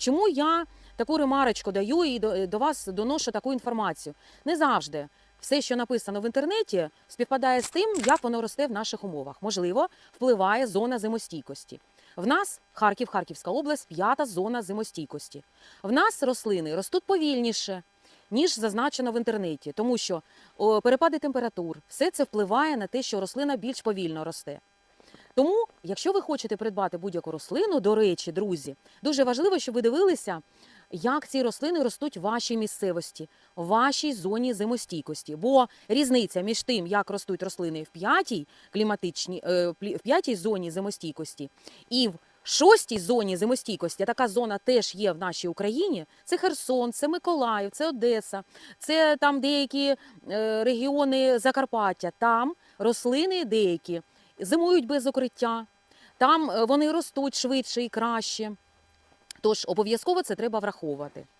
Чому я таку ремарочку даю і до, до вас доношу таку інформацію? Не завжди все, що написано в інтернеті, співпадає з тим, як воно росте в наших умовах. Можливо, впливає зона зимостійкості. В нас Харків, Харківська область, п'ята зона зимостійкості. В нас рослини ростуть повільніше, ніж зазначено в інтернеті, тому що о, перепади температур, все це впливає на те, що рослина більш повільно росте. Тому, якщо ви хочете придбати будь-яку рослину, до речі, друзі, дуже важливо, щоб ви дивилися, як ці рослини ростуть в вашій місцевості, в вашій зоні зимостійкості. Бо різниця між тим, як ростуть рослини в п'ятій кліматичній, е, в п'ятій зоні зимостійкості і в шостій зоні зимостійкості, така зона теж є в нашій Україні. Це Херсон, це Миколаїв, це Одеса, це там деякі е, регіони Закарпаття. Там рослини деякі зимують без укриття, там е, вони ростуть швидше і краще. Тож обов'язково це треба враховувати.